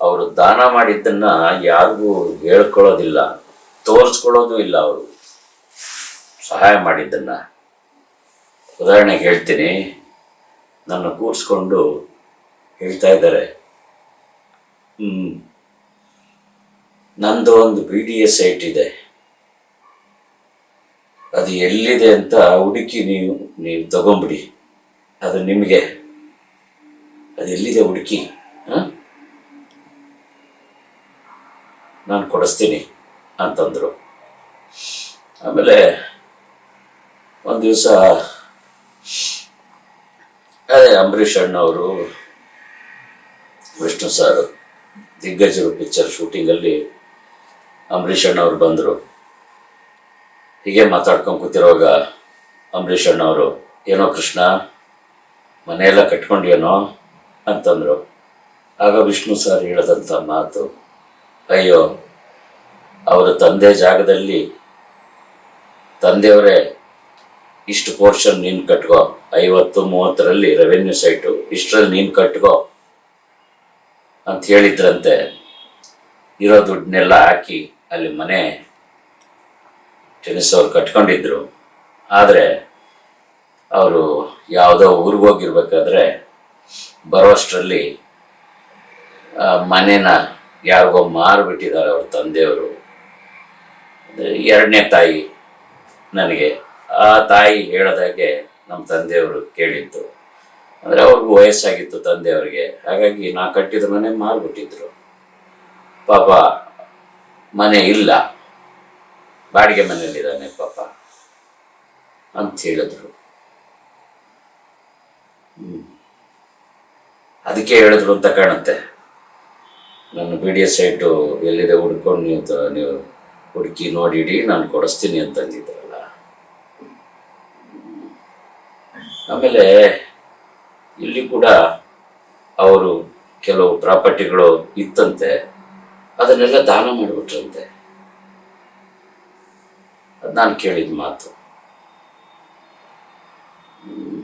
ಅವರು ದಾನ ಮಾಡಿದ್ದನ್ನ ಯಾರಿಗೂ ಹೇಳ್ಕೊಳ್ಳೋದಿಲ್ಲ, ತೋರಿಸ್ಕೊಳ್ಳೋದು ಇಲ್ಲ ಅವರು. ಸಹಾಯ ಮಾಡಿದ್ದನ್ನ. ಉದಾಹರಣೆಗೆ ಹೇಳ್ತೀನಿ, ನನ್ನ ಕೂರಿಸ್ಕೊಂಡು ಹೇಳ್ತಾ ಇದ್ದಾರೆ. ನಂದು ಒಂದು ಬಿ ಡಿ ಎಸ್ ಸೈಟ್ ಇದೆ. ಅದು ಎಲ್ಲಿದೆ ಅಂತ ಹುಡುಕಿ ನೀವು ನೀವು ತಗೊಂಬಿಡಿ. ಅದು ನಿಮಗೆ. ಅದು ಎಲ್ಲಿದೆ ಹುಡುಕಿ? ನಾನು ಕೊಡಿಸ್ತೀನಿ ಅಂತಂದರು. ಆಮೇಲೆ ಒಂದು ದಿವಸ, ಅದೇ ಅಂಬರೀಷ್ ಅಣ್ಣವರು, ವಿಷ್ಣು ಸಾರು, ದಿಗ್ಗಜರು ಪಿಕ್ಚರ್ ಶೂಟಿಂಗಲ್ಲಿ ಅಂಬರೀಷ್ ಅಣ್ಣವ್ರು ಬಂದರು. ಹೀಗೆ ಮಾತಾಡ್ಕೊಂಡು ಕೂತಿರುವಾಗ ಅಂಬರೀಷ್ ಅಣ್ಣವರು, ಏನೋ ಕೃಷ್ಣ, ಮನೆಯೆಲ್ಲ ಕಟ್ಕೊಂಡೇನೋ ಅಂತಂದರು. ಆಗ ವಿಷ್ಣು ಸರ್ ಹೇಳಿದಂಥ ಮಾತು ಅಯ್ಯೋ, ಅವರ ತಂದೆ ಜಾಗದಲ್ಲಿ ತಂದೆಯವರೇ ಇಷ್ಟು ಪೋರ್ಷನ್ ನೀನು ಕಟ್ಕೋ. ಐವತ್ತು, ಮೂವತ್ತರಲ್ಲಿ ರೆವೆನ್ಯೂ ಸೈಟು ಇಷ್ಟರಲ್ಲಿ ನೀನು ಕಟ್ಕೋ ಅಂತ ಹೇಳಿದ್ರಂತೆ. ಇರೋ ದುಡ್ಡನ್ನೆಲ್ಲ ಹಾಕಿ ಅಲ್ಲಿ ಮನೆ ಅವ್ರು ಕಟ್ಕೊಂಡಿದ್ರು. ಆದರೆ ಅವರು ಯಾವುದೋ ಊರಿಗೆ ಹೋಗಿರ್ಬೇಕಾದ್ರೆ ಬರೋಷ್ಟರಲ್ಲಿ ಮನೇನ ಯಾರಿಗೋ ಮಾರಿಬಿಟ್ಟಿದ್ದಾರೆ ಅವ್ರ ತಂದೆಯವರು. ಎರಡನೇ ತಾಯಿ ನನಗೆ. ಆ ತಾಯಿ ಹೇಳೋದಾಗೆ ನಮ್ಮ ತಂದೆಯವರು ಕೇಳಿದ್ದು. ಅಂದರೆ ಅವ್ರಿಗೂ ವಯಸ್ಸಾಗಿತ್ತು ತಂದೆಯವ್ರಿಗೆ. ಹಾಗಾಗಿ ನಾ ಕಟ್ಟಿದ ಮನೆ ಮಾರ್ಬಿಟ್ಟಿದ್ರು. ಪಾಪ ಮನೆ ಇಲ್ಲ. ಬಾಡಿಗೆ ಮನೆಯಲ್ಲಿದ್ದಾನೆ ಪಾಪ ಅಂತ ಹೇಳಿದ್ರು. ಅದಕ್ಕೆ ಹೇಳಿದ್ರು ಅಂತ ಕಾಣುತ್ತೆ. ನನ್ನ ಬಿ ಡಿ ಎಸ್ ಸೈಟು ಎಲ್ಲಿದೆ ಹುಡ್ಕೊಂಡು ನೀವು ನೀವು ಹುಡುಕಿ ನೋಡಿಡಿ, ನಾನು ಕೊಡಿಸ್ತೀನಿ ಅಂತಂದಿದ್ರಲ್ಲ ಆಮೇಲೆ ಇಲ್ಲಿ ಕೂಡ ಅವರು ಕೆಲವು ಪ್ರಾಪರ್ಟಿಗಳು ಇತ್ತಂತೆ, ಅದನ್ನೆಲ್ಲ ದಾನ ಮಾಡಿಬಿಟ್ರಂತೆ. ಅದು ನಾನು ಕೇಳಿದ ಮಾತು. ಹ್ಮ್.